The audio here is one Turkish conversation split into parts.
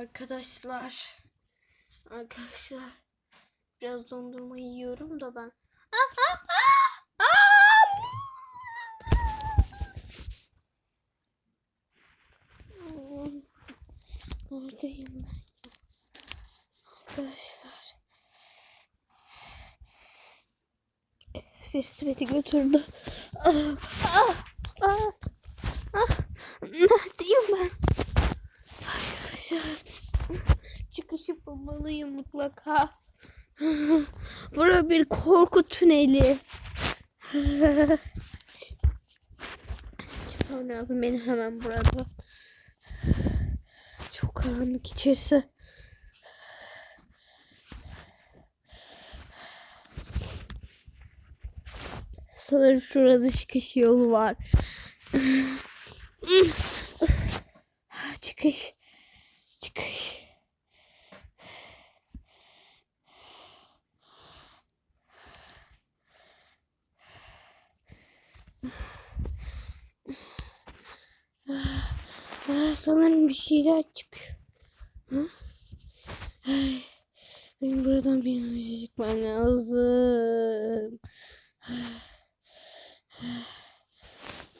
Arkadaşlar. Arkadaşlar. Biraz dondurma yiyorum da ben. Neredeyim ben? Arkadaşlar. Birisi beni götürdü. Ah, ah, ah, ah. Neredeyim ben? Arkadaşlar. Yapmalıyım mutlaka. Bura bir korku tüneli. Çıkmam lazım benim hemen burada. Çok karanlık içerisi. Sanırım şurada çıkış yolu var. Çıkış. Ah, sanırım bir şeyler çıkıyor. Ha? Benim buradan bir an önce çıkmam lazım.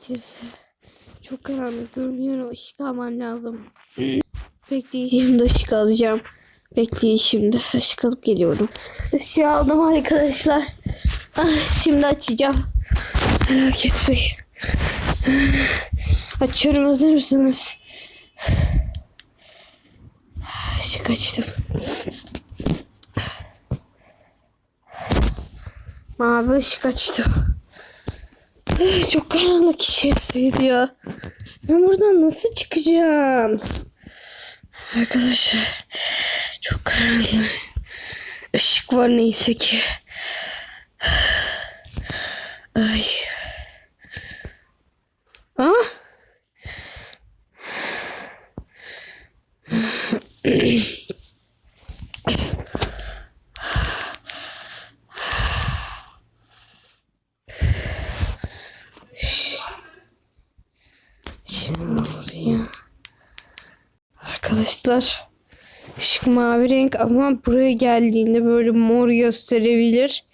İçerisi çok karanlık görmüyorum. Işık almam lazım. Bekleyişimde ışık alacağım. Bekleyişimde ışık alıp geliyorum. Işığı aldım arkadaşlar. Ah, şimdi açacağım. Merak etmeyin. Açıyorum hazır mısınız? Işık açtım. Mavi ışık açtım. Çok karanlık içerisiydi ya. Ben buradan nasıl çıkacağım? Arkadaşlar çok karanlık. Işık var neyse ki. Ay. Ah. Şimdi oraya. Arkadaşlar ışık mavi renk ama buraya geldiğinde böyle mor gösterebilir.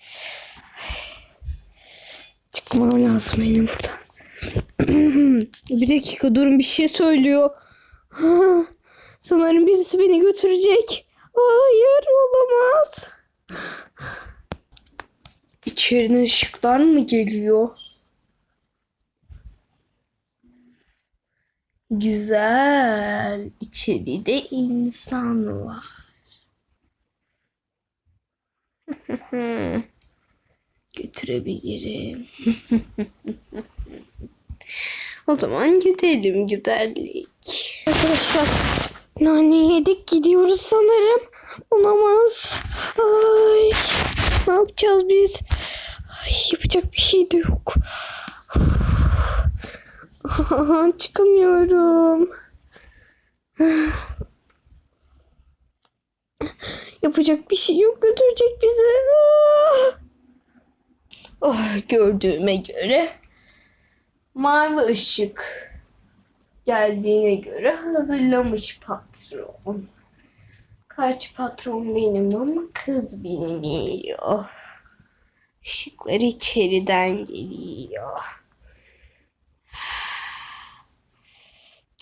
Çıkmam lazım benim buradan. bir dakika durun bir şey söylüyor. Sanırım birisi beni götürecek. Hayır olamaz. İçeriden ışıklar mı geliyor? Güzel. İçeride insan var. Götürebilirim. o zaman gidelim güzellik. Arkadaşlar nane yedik gidiyoruz sanırım. Olamaz. Ay, ne yapacağız biz? Ay, yapacak bir şey de yok. Çıkamıyorum. Yapacak bir şey yok götürecek bizi. Oh, gördüğüme göre mavi ışık geldiğine göre hazırlamış patron. Kaç patron benim ama kız bilmiyor. Işıklar içeriden geliyor.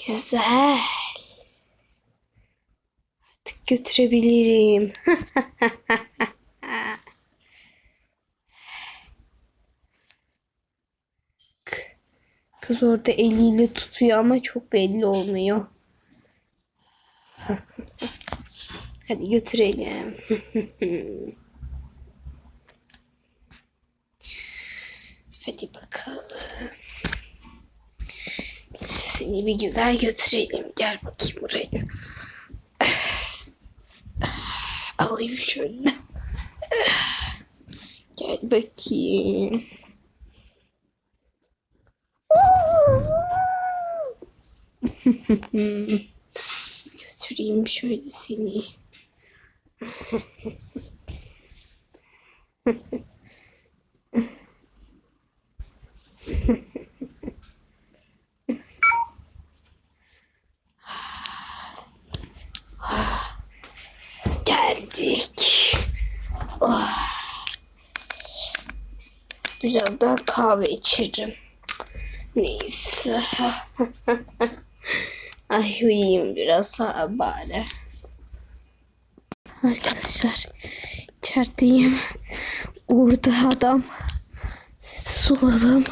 Güzel. Artık götürebilirim. Kız orada eliyle tutuyor ama çok belli olmuyor. Hadi götürelim. Hadi bakalım. Seni bir güzel götürelim. Gel bakayım buraya. Alayım şöyle. Gel bakayım. Götüreyim şöyle seni. Geldik. Oh. Biraz daha kahve içerim. Neyse. Ay uyuyayım biraz ha bari. Arkadaşlar içerideyim. Orada adam. Sesi suladım.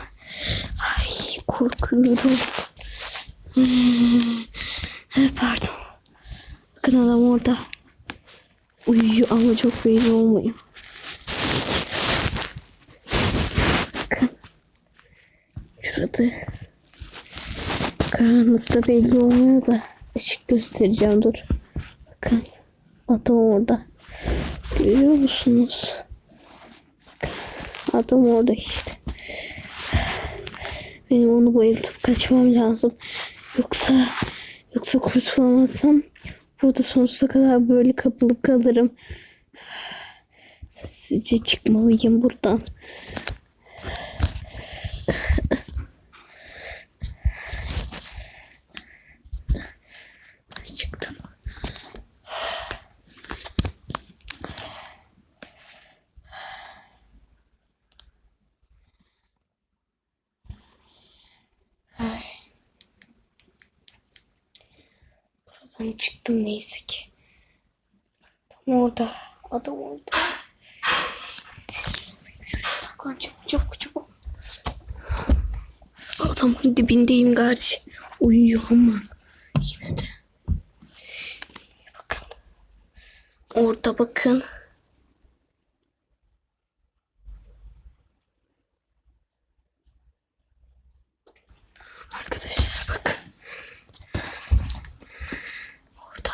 Ay korkuyorum. Hmm. Pardon. Bakın adam orada. Uyuyor ama çok belli olmayayım. Bakın. Şurada. Karanlıkta belli olmuyor da ışık göstereceğim dur. Bakın. Adam orada. Görüyor musunuz? Adam orada işte. Benim onu bayıltıp kaçmam lazım. Yoksa yoksa kurtulamazsam burada sonsuza kadar böyle kapılıp kalırım. Sessizce çıkmalıyım buradan. Çıktım. Ay. Buradan çıktım neyse ki. Tam orada. Adam orada. Şuraya saklan çabuk çabuk çabuk. Adamın dibindeyim gerçi. Uyuyor ama yine de. Bakın. Orada bakın. Arkadaşlar bakın. Orada.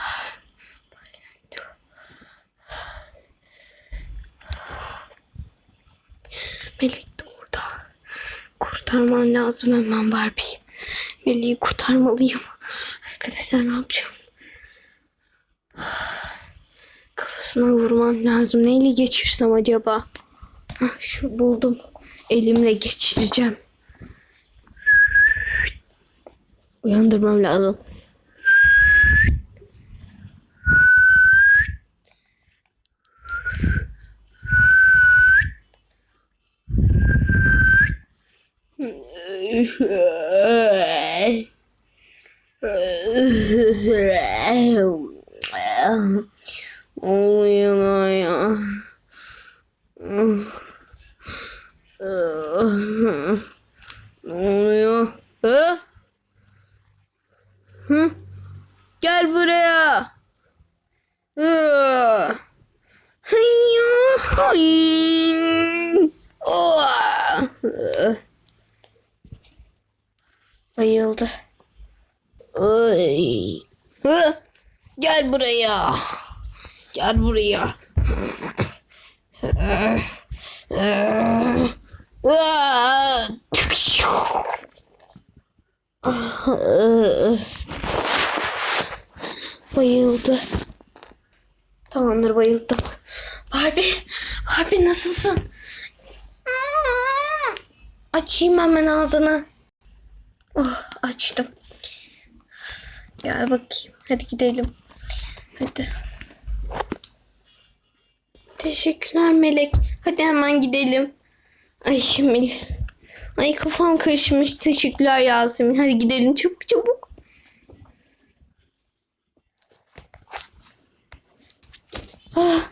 Melek de orada. Kurtarmam lazım hemen Barbie. Melek'i kurtarmalıyım. Arkadaşlar ne yapacağım? Kafasına vurmam lazım. Neyle geçirsem acaba? Hah, şu buldum. Elimle geçireceğim. Uyandırmam lazım. Oluyor ya. Ne oluyor? Hı? Hı? Gel buraya. Hı. Hayır. Hayır. Oha. Bayıldı. Ay. Hı? Gel buraya. Gel buraya. Bayıldı. Tamamdır bayıldım. Barbie, Barbie nasılsın? Açayım hemen ağzını. Oh, açtım. Gel bakayım. Hadi gidelim. Hadi. Teşekkürler Melek. Hadi hemen gidelim. Ay Mel. Ay kafam karışmış. Teşekkürler Yasemin. Hadi gidelim çabuk çabuk. Ah.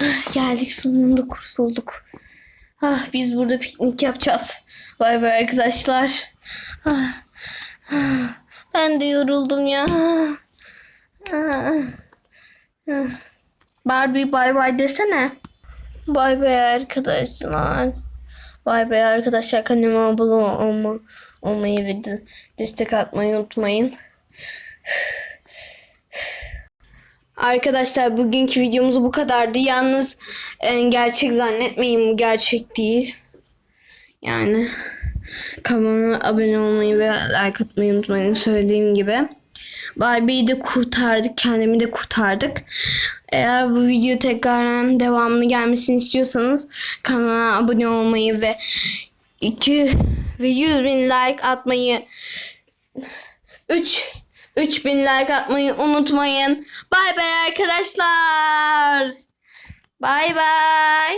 Ah, Geldik sonunda kurtulduk. Ah, biz burada piknik yapacağız. Vay be arkadaşlar. Ah, ah, ben de yoruldum ya. Ah, ah. Barbie bay bay desene. Bay bay arkadaşlar. Bay bay arkadaşlar kanalıma abone olma, olmayı ve de destek atmayı unutmayın. Arkadaşlar bugünkü videomuz bu kadardı. Yalnız e, gerçek zannetmeyin bu gerçek değil. Yani kanalıma abone olmayı ve like atmayı unutmayın söylediğim gibi. Barbie'yi de kurtardık. Kendimi de kurtardık. Eğer bu video tekrardan devamlı gelmesini istiyorsanız kanala abone olmayı ve 2 ve 100 bin like atmayı 3 3000 like atmayı unutmayın. Bay bay arkadaşlar. Bay bay.